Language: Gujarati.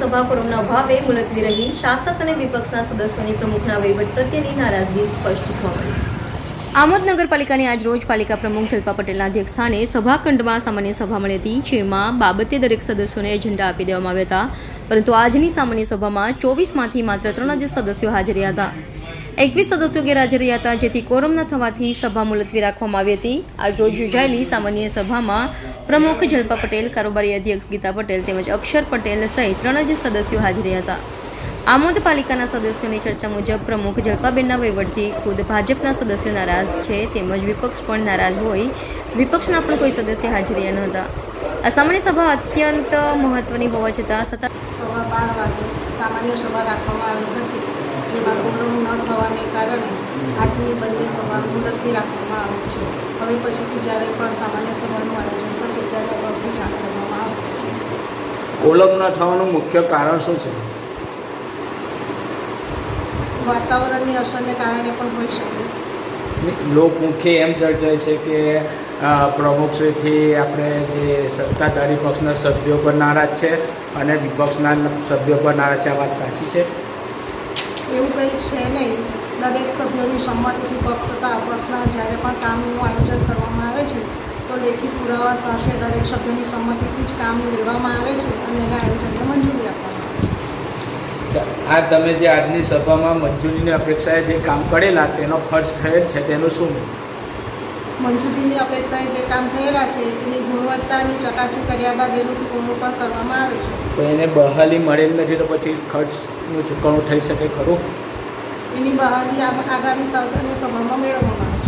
સભા કોરોના અભાવે મુલતવી રહી. શાસક અને વિપક્ષના સદસ્યોની પ્રમુખના વહીવટ પ્રત્યેની નારાજગી સ્પષ્ટ થવા મળી આમોદ નગરપાલિકાની આજ રોજ પાલિકા પ્રમુખ જલ્પા પટેલના અધ્યક્ષસ્થાને સભાખંડમાં સામાન્ય સભા મળી હતી, જેમાં બાબતે દરેક સદસ્યોને એજન્ડા આપી દેવામાં આવ્યા હતા. પરંતુ આજની સામાન્ય સભામાં ચોવીસમાંથી માત્ર ત્રણ જ સદસ્યો હાજર હતા. એકવીસ સદસ્યો ગેરહાજર રહ્યા હતા, જેથી કોરમ ન થવાથી સભા મુલતવી રાખવામાં આવી હતી. આજ રોજ યોજાયેલી સામાન્ય સભામાં પ્રમુખ જલ્પા પટેલ, કારોબારી અધ્યક્ષ ગીતા પટેલ તેમજ અક્ષર પટેલ સહિત ત્રણ જ સદસ્યો હાજર હતા. આમોદ પાલિકાના સદસ્યોની ચર્ચા મુજબ પ્રમુખ જલ્પાબેનના વહીવટથી ખુદ ભાજપના સદસ્યો નારાજ છે તેમજ વિપક્ષ પણ નારાજ હોય વિપક્ષના પણ કોઈ સદસ્ય હાજર નહોતા. આ સામાન્ય સભા અત્યંત મહત્વની હોવા છતાં સતત સવા બાર વાગે સામાન્ય સભા રાખવામાં આવી હતી, જેમાં ન થવાને કારણે આજની બંને સભા મુલતવી રાખવામાં આવી છે. હવે પછીથી જ્યારે પણ સામાન્ય સભાનું આયોજન થશે ત્યારે અગાઉથી જાણ કરવામાં આવશે. કોલમ ન થવાનું મુખ્ય કારણ શું છે? વાતાવરણની અસરને કારણે પણ હોઈ શકે. લોકમુખ્ય એમ ચર્ચાય છે કે પ્રમુખશ્રીથી આપણે જે સત્તાધારી પક્ષના સભ્યો પર નારાજ છે અને વિપક્ષના સભ્યો પર નારાજ છે આ વાત સાચી છે? એવું કંઈ છે નહીં. દરેક સભ્યોની સંમતિથી પક્ષ તથા અપક્ષના જ્યારે પણ કામનું આયોજન કરવામાં આવે છે તો લેખિત પુરાવા સાથે દરેક સભ્યોની સંમતિથી જ કામ લેવામાં આવે છે અને એના આયોજનને મંજૂરી આપવામાં આવે છે. આ તમે જે આજની સભામાં મંજૂરીની અપેક્ષાએ જે કામ કરેલા તેનો ખર્ચ થયેલ છે તેનું શું મંજૂરીની અપેક્ષાએ જે કામ થયેલા છે એની ગુણવત્તાની ચકાસણી કર્યા બાદ એનું ચૂકવણું પણ કરવામાં આવે છે. તો એને બહાલી મળેલ નથી તો પછી ખર્ચનું ચૂકવણું થઈ શકે ખરું? એની બહારી આગામી સભામાં મેળવવામાં